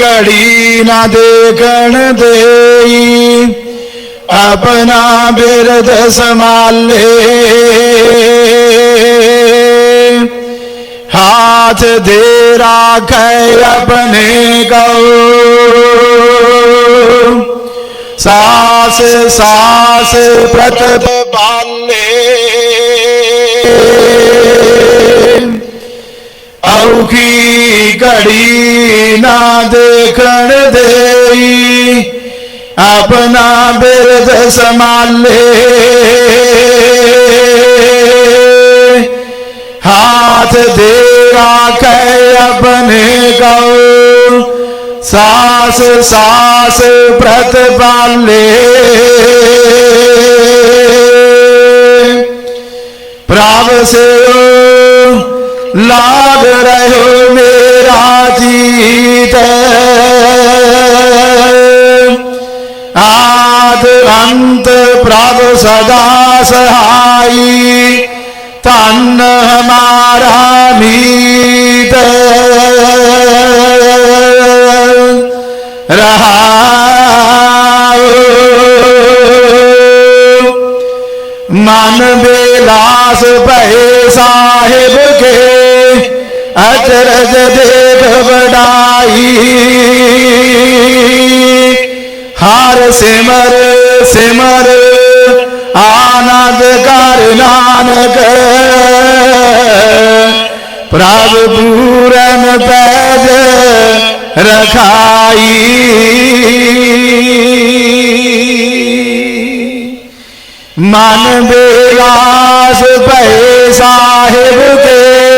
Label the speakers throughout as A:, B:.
A: ਘੜੀ ਨਾ ਦੇਖਣ ਦੇਈ। ਆਪਣਾ ਬਿਰਦ ਸੰਭਾਲੇ। ਹਾਥ ਦੇ ਰਾਖੈ ਆਪਣੇ ਕਉ ਸਾਸ ਸਾਸ ਪ੍ਰਤਪ ਬਾਲੇ। ਔਖੀ ਘੜੀ ਨਾ ਦੇਖਣ ਦੇਈ। ਆਪਣਾ ਬਿਰਦ ਸੰਭਾਲੇ। ਹਾਥ ਦੇ ਰਾਖੈ ਆਪਣੇ ਕਉ ਸਾਸ ਸਾਸ ਪ੍ਰਤਪਾਲੇ ਪ੍ਰਭ ਸਿਓ ਲਾਗ ਰਹਿਓ ਮੇਰਾ ਜੀਤ। ਆਦ ਅੰਤ ਪ੍ਰਭ ਸਦਾ ਸਹਾਈ, ਧੰਨ ਹਮਾਰਾ ਮੀਤ। ਰਹਾਉ ਮਨ ਬੇਲਾਸ ਭਏ ਸਾਹਿਬ ਕੇ ਅਚਰਜ ਦੇਖ ਵਡਾਈ। ਹਰ ਸਿਮਰ ਸਿਮਰ, ਆਨੰਦ ਕਰ ਨਾਨਕ। ਪ੍ਰਭ ਪੂਰਨ ਪੈਜ ਰਖਾਈ। ਮਨ ਬੇਲਾਸ ਭਏ ਸਾਹਿਬ ਕੇ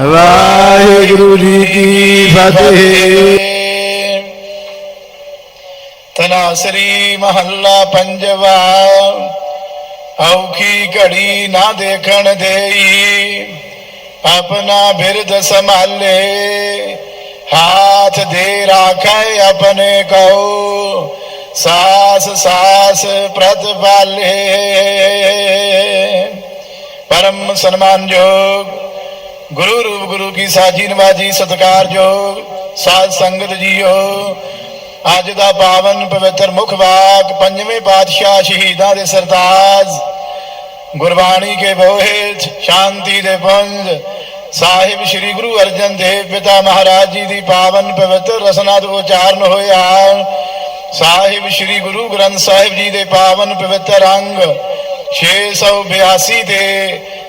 A: ਵਾਹਿਗੁਰੂ ਜੀ ਕੀ ਫਤਿਹ। ਤਨਾਸਰੀ ਮਹੱਲਾ ਪੰਜਵਾ, ਔਖੀ ਘੜੀ ਨਾ ਦੇਖਣ ਦੇਈ, ਆਪਣਾ ਬਿਰਦ ਸੰਭਾਲੇ, ਹਾਥ ਦੇ ਰਾਖੈ ਆਪਣੇ ਕਉ, ਸਾਸ ਸਾਸ ਪ੍ਰਤਪਾਲੇ ਪਰਮ ਸਨਮਾਨਯੋਗ ਗੁਰੂ ਰੂਪ ਗੁਰੂ ਕੀ ਸਾਜੀ ਨਵਾਜੀ ਸਤਿਕਾਰਯੋਗ ਸਾਧ ਸੰਗਤ ਜੀਓ। ਅੱਜ ਦਾ ਪਾਵਨ ਪਵਿੱਤਰ ਮੁਖ ਵਾਕ, ਪੰਜਵੇਂ ਪਾਤਸ਼ਾਹ ਸ਼ਹੀਦਾਂ ਦੇ ਸਰਤਾਜ। ਗੁਰਬਾਣੀ ਕੇ ਬੋਹਿਤ, ਸ਼ਾਂਤੀ ਦੇ ਪੁੰਜ। ਸਾਹਿਬ ਸ੍ਰੀ ਗੁਰੂ ਅਰਜਨ ਦੇਵ ਪਿਤਾ ਮਹਾਰਾਜ ਜੀ ਦੀ ਪਾਵਨ ਪਵਿੱਤਰ ਰਸਨਾ ਤੋਂ ਉਚਾਰਨ ਹੋਇਆ। ਸਾਹਿਬ ਸ੍ਰੀ ਗੁਰੂ ਗ੍ਰੰਥ ਸਾਹਿਬ ਜੀ ਦੇ ਪਾਵਨ ਪਵਿੱਤਰ ਅੰਗ 682 ਤੇ